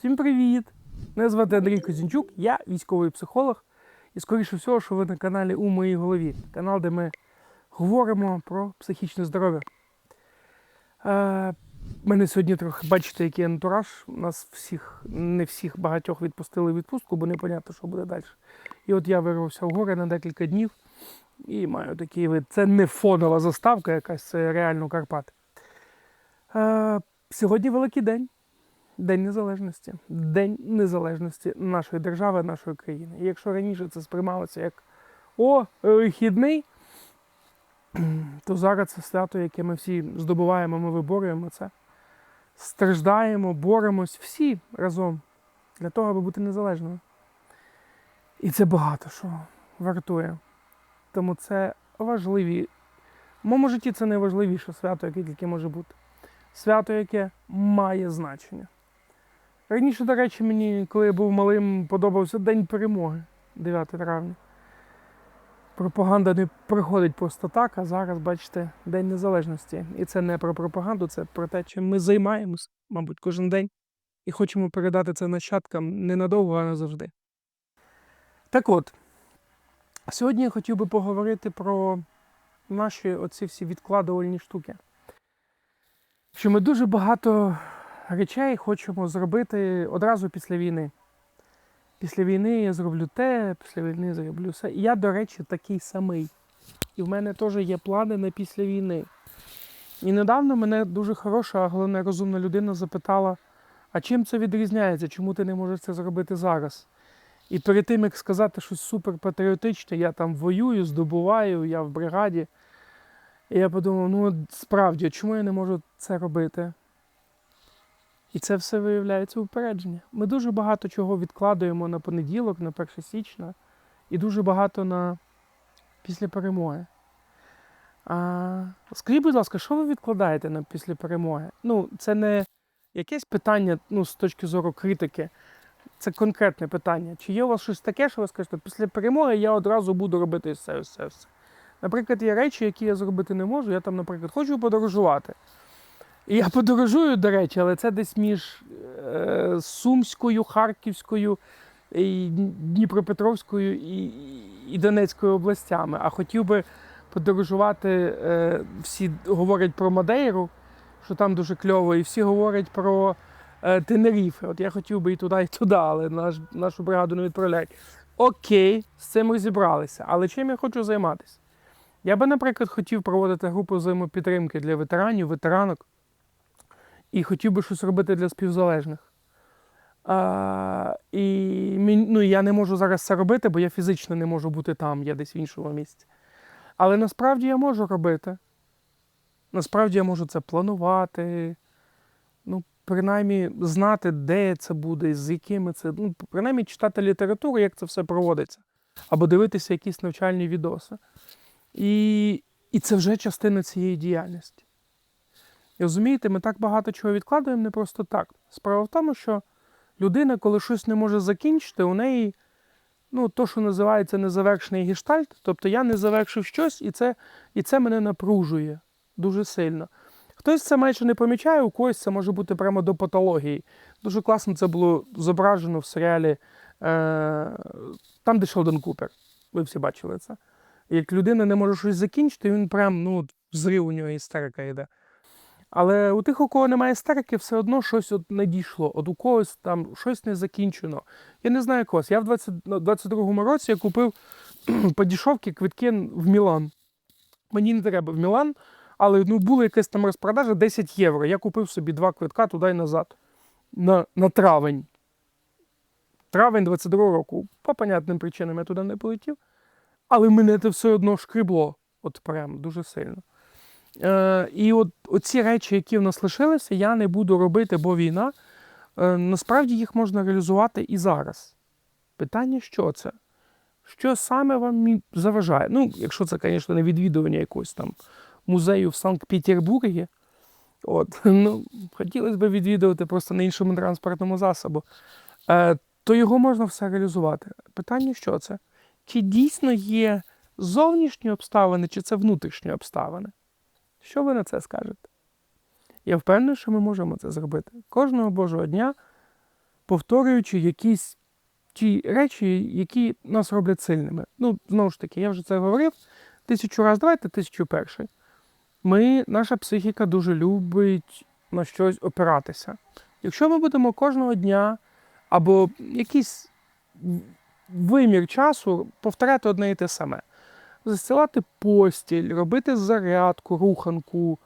Всім привіт! Мене звати Андрій Козінчук, я військовий психолог. І скоріше всього, що ви на каналі У моїй голові. Канал, де ми говоримо про психічне здоров'я. Е, мене сьогодні трохи бачите, який антураж. У нас всіх, не всіх багатьох відпустили в відпустку, бо непонятно, що буде далі. І от я вирвався в гори на декілька днів і маю такий вид. Це не фонова заставка якась, це реально Карпати. Е, сьогодні великий день. День Незалежності, День Незалежності нашої держави, нашої країни. І якщо раніше це сприймалося як о, вихідний, то зараз це свято, яке ми всі здобуваємо, ми виборюємо це. Страждаємо, боремось всі разом для того, аби бути незалежними. І це багато що вартує. Тому це важливі. В моєму житті це найважливіше свято, яке тільки може бути. Свято, яке має значення. Раніше, до речі, мені, коли я був малим, подобався День перемоги 9 травня. Пропаганда не приходить просто так, а зараз, бачите, День Незалежності. І це не про пропаганду, це про те, чим ми займаємось, мабуть, кожен день. І хочемо передати це нащадкам ненадовго, а назавжди. Так от, сьогодні я хотів би поговорити про наші оці всі відкладувальні штуки. Що ми дуже багато речей хочемо зробити одразу після війни. Після війни я зроблю те, після війни зроблю все. І я, до речі, такий самий. І в мене теж є плани на після війни. І недавно мене дуже хороша, головне розумна людина запитала, а чим це відрізняється, чому ти не можеш це зробити зараз? І перед тим, як сказати щось суперпатріотичне, я там воюю, здобуваю, я в бригаді. І я подумав, ну справді, чому я не можу це робити? І це все виявляється упередження. Ми дуже багато чого відкладуємо на понеділок, на 1 січня, і дуже багато на після перемоги. А, скажіть, будь ласка, що ви відкладаєте на після перемоги? Ну, це не якесь питання ну, з точки зору критики. Це конкретне питання. Чи є у вас щось таке, що ви скажете, після перемоги я одразу буду робити все, все, все. Наприклад, є речі, які я зробити не можу. Я там, наприклад, хочу подорожувати. Я подорожую, до речі, але це десь між е, Сумською, Харківською, і Дніпропетровською і, і Донецькою областями. А хотів би подорожувати, е, всі говорять про Мадейру, що там дуже кльово, і всі говорять про е, Тенеріфе. От я хотів би і туди, і туди, але наш, нашу бригаду не відправляють. Окей, з цим розібралися. Але чим я хочу займатися? Я би, наприклад, хотів проводити групу взаємопідтримки для ветеранів, ветеранок і хотів би щось робити для співзалежних. А, і ну, я не можу зараз це робити, бо я фізично не можу бути там, я десь в іншому місці. Але насправді я можу робити. Насправді я можу це планувати, ну, принаймні знати, де це буде, з якими це. Ну, принаймні читати літературу, як це все проводиться, або дивитися якісь навчальні відоси. І, і це вже частина цієї діяльності. Розумієте, ми так багато чого відкладаємо не просто так. Справа в тому, що людина, коли щось не може закінчити, у неї ну, то, що називається незавершений гештальт, тобто я не завершив щось, і це, і це мене напружує дуже сильно. Хтось це майже не помічає, у когось це може бути прямо до патології. Дуже класно це було зображено в серіалі е, там, де Шелдон Купер. Ви всі бачили це. Як людина не може щось закінчити, він прям ну, взрив у нього істерика йде. Але у тих, у кого немає істерики, все одно щось от не. От у когось там щось не закінчено. Я не знаю когось. Я в 20 ну, 22-му році я купив по дешевці квитки в Мілан. Мені не треба в Мілан, але ну, була якась там розпродажа 10 євро. Я купив собі два квитка туди і назад. На, на травень. Травень 22-го року. По понятним причинам я туди не полетів. Але мене це все одно шкрибло. От прям дуже сильно. Е, і от оці речі, які в нас лишилися, я не буду робити, бо війна. Е, насправді їх можна реалізувати і зараз. Питання, що це? Що саме вам заважає? Ну, якщо це, звісно, не відвідування якогось там музею в Санкт-Петербургі. От, ну, хотілося б відвідувати просто на іншому транспортному засобу, е, то його можна все реалізувати. Питання, що це? Чи дійсно є зовнішні обставини, чи це внутрішні обставини? Що ви на це скажете? Я впевнений, що ми можемо це зробити. Кожного Божого дня повторюючи якісь ті речі, які нас роблять сильними. Ну, знову ж таки, я вже це говорив тисячу разів, давайте тисячу перший. Ми, наша психіка дуже любить на щось опиратися. Якщо ми будемо кожного дня або якийсь вимір часу повторяти одне і те саме, застилати постіль, робити зарядку, руханку,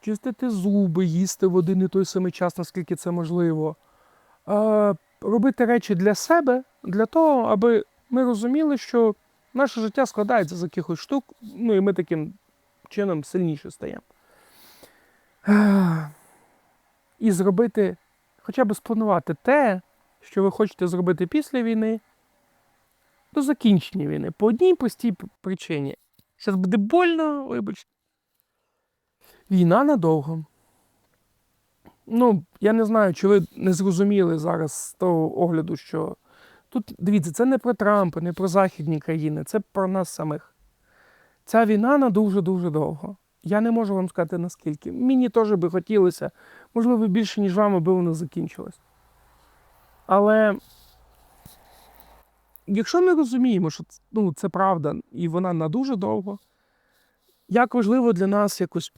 чистити зуби, їсти в один і той самий час, наскільки це можливо. Робити речі для себе, для того, аби ми розуміли, що наше життя складається з якихось штук, ну і ми таким чином сильніше стаємо. І зробити, хоча б спланувати те, що ви хочете зробити після війни, до закінчення війни. По одній простій причині. Зараз буде больно, вибачте. Війна надовго. Ну, я не знаю, чи ви не зрозуміли зараз з того огляду, що тут, дивіться, це не про Трампа, не про західні країни, це про нас самих. Ця війна на дуже-дуже довго. Я не можу вам сказати наскільки. Мені теж би хотілося, можливо, більше, ніж вам, аби вона закінчилась. Але якщо ми розуміємо, що ну, це правда, і вона на дуже довго, як важливо для нас якось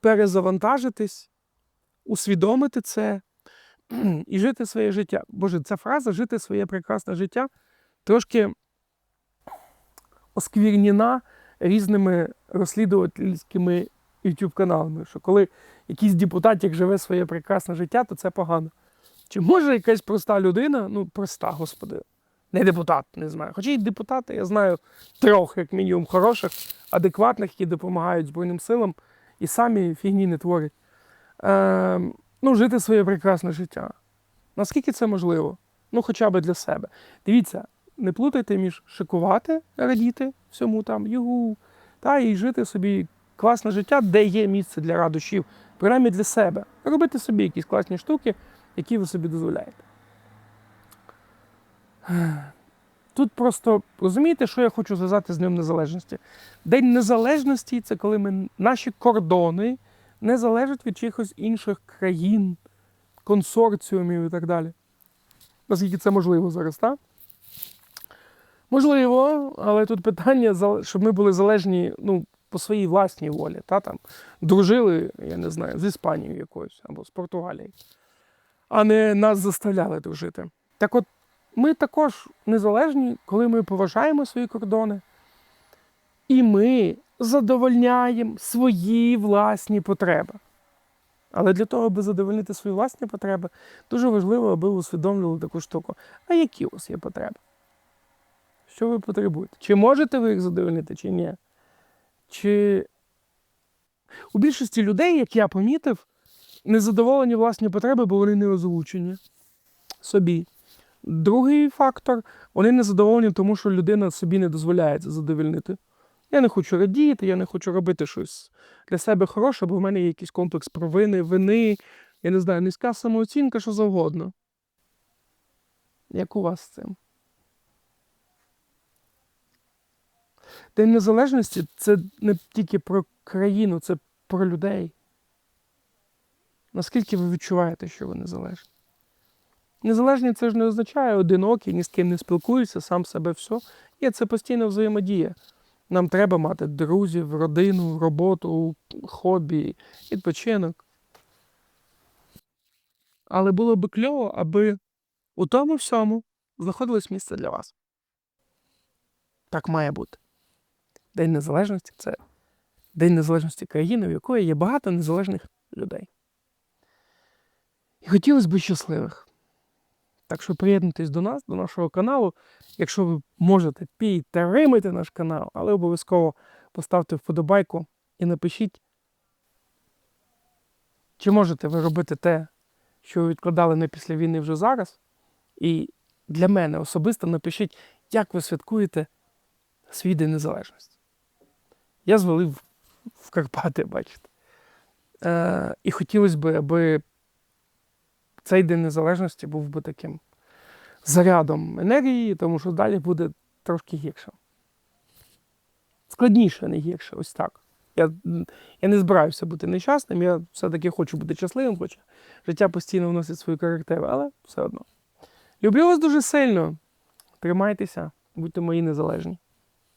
перезавантажитись, усвідомити це і жити своє життя. Боже, ця фраза жити своє прекрасне життя трошки осквірнена різними розслідувательськими youtube каналами що коли якийсь депутатик живе своє прекрасне життя, то це погано. Чи може якась проста людина, ну проста, господи, не депутат, не знаю. Хоча й депутати, я знаю трьох, як мінімум, хороших, адекватних, які допомагають Збройним силам і самі фігні не творять. Е, ну, жити своє прекрасне життя. Наскільки це можливо? Ну, хоча б для себе. Дивіться, не плутайте між шикувати, радіти всьому там, югу, та і жити собі класне життя, де є місце для радощів, принаймні для себе. Робити собі якісь класні штуки, які ви собі дозволяєте. Тут просто розумієте, що я хочу зв'язати з Днем Незалежності? День Незалежності це коли ми, наші кордони не залежать від чиїхось інших країн, консорціумів і так далі. Наскільки це можливо зараз, так? Можливо, але тут питання, щоб ми були залежні ну, по своїй власній волі. Та, там, дружили, я не знаю, з Іспанією якоюсь або з Португалією, а не нас заставляли дружити. Так от, ми також незалежні, коли ми поважаємо свої кордони, і ми задовольняємо свої власні потреби. Але для того, аби задовольнити свої власні потреби, дуже важливо, аби ви усвідомлювали таку штуку. А які у вас є потреби? Що ви потребуєте? Чи можете ви їх задовольнити, чи ні? Чи у більшості людей, як я помітив, незадоволені власні потреби, бо вони не озвучені собі. Другий фактор вони незадоволені, тому що людина собі не дозволяє це задовольнити. Я не хочу радіти, я не хочу робити щось для себе хороше, бо в мене є якийсь комплекс провини, вини, я не знаю, низька самооцінка, що завгодно. Як у вас з цим? День Незалежності це не тільки про країну, це про людей. Наскільки ви відчуваєте, що ви незалежні? Незалежні це ж не означає одинокий, ні з ким не спілкуюся, сам себе все. Є це постійна взаємодія. Нам треба мати друзів, родину, роботу, хобі, відпочинок. Але було би кльово, аби у тому всьому знаходилось місце для вас. Так має бути. День Незалежності це День Незалежності країни, в якої є багато незалежних людей. І хотілося б щасливих. Так що приєднуйтесь до нас, до нашого каналу. Якщо ви можете, підтримайте наш канал, але обов'язково поставте вподобайку і напишіть, чи можете ви робити те, що ви відкладали не після війни вже зараз. І для мене особисто напишіть, як ви святкуєте свій День Незалежності. Я звалив в Карпати, бачите. Е, і хотілося б, аби цей День Незалежності був би таким зарядом енергії, тому що далі буде трошки гірше. Складніше, не гірше, ось так. Я, я не збираюся бути нещасним, я все-таки хочу бути щасливим, хоча життя постійно вносить свою корективу, але все одно. Люблю вас дуже сильно. Тримайтеся, будьте мої незалежні.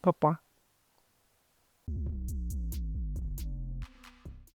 Па-па.